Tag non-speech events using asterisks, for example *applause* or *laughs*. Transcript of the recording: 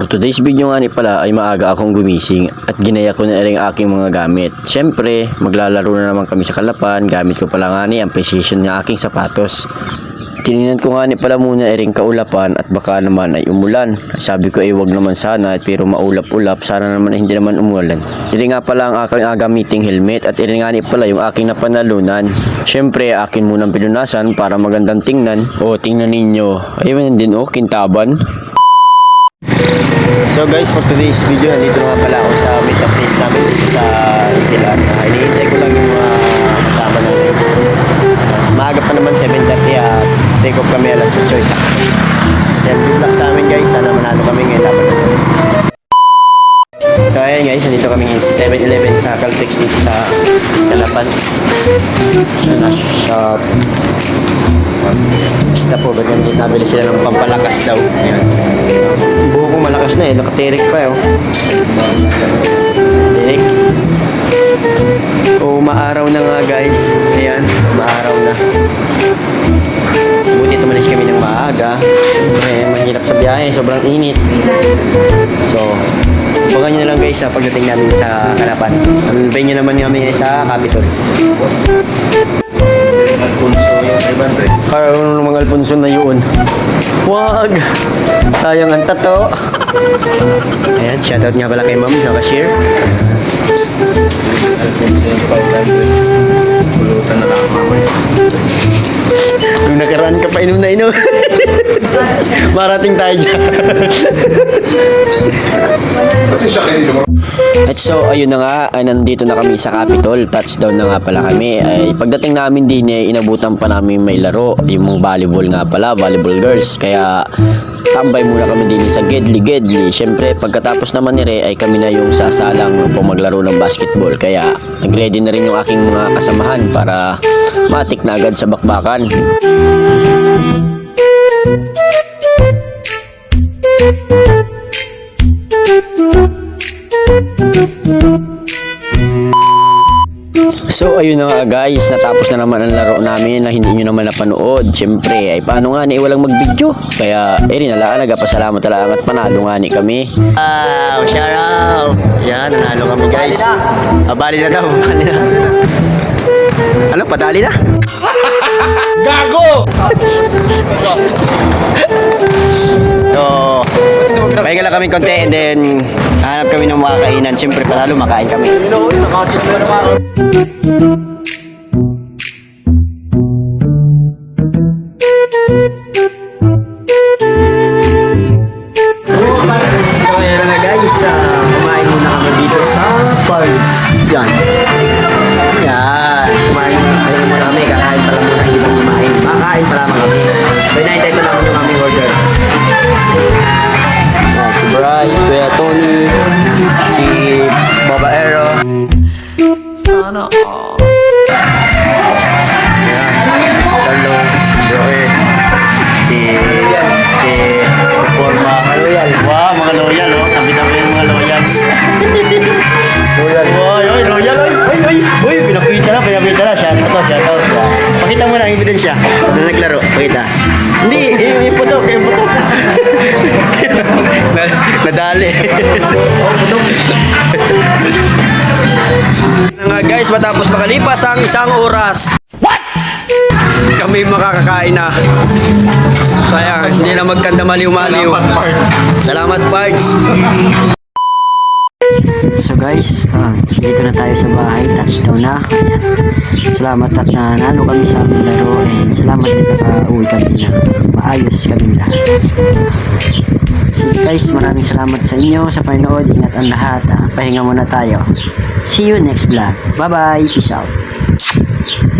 For today's video nga ni pala ay maaga akong gumising at ginaya ko na rin aking mga gamit. Siyempre, maglalaro na naman kami sa kalapan. Gamit ko pala nga ni ang precision ng aking sapatos. Tinignan ko nga ni pala muna rin kaulapan at baka naman ay umulan. Sabi ko ay wag naman sana pero maulap-ulap sana naman ay hindi naman umulan. Iri nga pala ang aking agamiting helmet at iri nga ni pala yung aking napanalunan. Siyempre akin munang pinunasan para magandang tingnan. O tingnan ninyo. Ayun din oh, kintaban. So guys, for today's video, nandito nga pala ako sa meet up place namin dito sa Itilan. Uh, Hinihintay ko lang yung mga kasama namin. Uh, maaga pa naman, 7.30 at take off kami alas 8 isa. Then good luck sa amin guys, sana manalo kami ngayon dapat na. So ayan guys, nandito kami ngayon sa 7-Eleven sa Caltex dito sa Kalapan. So nasa shop. Basta po, ganyan din nabili sila ng pampalakas daw. Ayan. Ko malakas na eh, nakatirik pa eh. oh. Tirik. O, maaraw na nga guys. Ayan, maaraw na. Buti tumalis kami ng maaga. Eh, mahirap sa biyahe, sobrang init. So, Abangan nyo na lang guys sa pagdating namin sa Kalapan. Antayin nyo naman kami sa Capitol. Alfonso yung 500. Para ng mga Alfonso na yun. Wag! Sayang ang tato. Ayan, shoutout nga pala kay ma'am sa cashier. Alfonso yung 500. Pulutan. Kung nakaraan ka pa inom na inom. *laughs* Marating tayo dyan. Kasi siya kanino. At so, ayun na nga, ay nandito na kami sa Capitol. Touchdown na nga pala kami. Ay, pagdating namin din eh, inabutan pa namin may laro. Yung volleyball nga pala, volleyball girls. Kaya, tambay muna kami din sa Gedli Gedli. Siyempre, pagkatapos naman ni Re, ay kami na yung sasalang upang maglaro ng basketball. Kaya, nag-ready na rin yung aking mga kasamahan para matik na agad sa bakbakan. So ayun na nga guys, natapos na naman ang laro namin na hindi nyo naman napanood. Siyempre, ay paano nga ni walang mag-video? Kaya, eh rin nalaan, nagpasalamat talaga at panalo nga ni kami. Wow, shout out! Yan, nanalo kami guys. Ah, bali na daw, *laughs* bali na. Ano, padali na? Gago! *laughs* So, pahinga lang kami konti and then hanap kami ng mga kainan. Siyempre, panalo, makain kami. So na guys, uh, kumain muna kami dito sa Parks. Yan. Yan. Sana all. Yan. Carlo, Joey. Si, si Reforma. Loyal. Wow, mga loyal, oh. Tabi-tabi yung mga loyal. Loyal. Oy, oy, loyal, oy. Oy, oy. Oy, pinakita na, pinakita na. Shout out, shout out. Pakita mo na ang ebidensya na naglaro. Pakita. Hindi, yung, putok, yung putok. na, nadali. Na guys, matapos makalipas ang isang oras. Kami makakakain na. Kaya hindi na magkanda maliw-maliw. Salamat, Parts. So guys, ah, dito na tayo sa bahay. Touchdown na. Salamat at nanalo kami sa aming laro and salamat din nakauwi kami na maayos kami lahat. So guys, maraming salamat sa inyo sa panonood. Ingat ang lahat. ah. pahinga muna tayo. See you next vlog. Bye-bye. Peace out.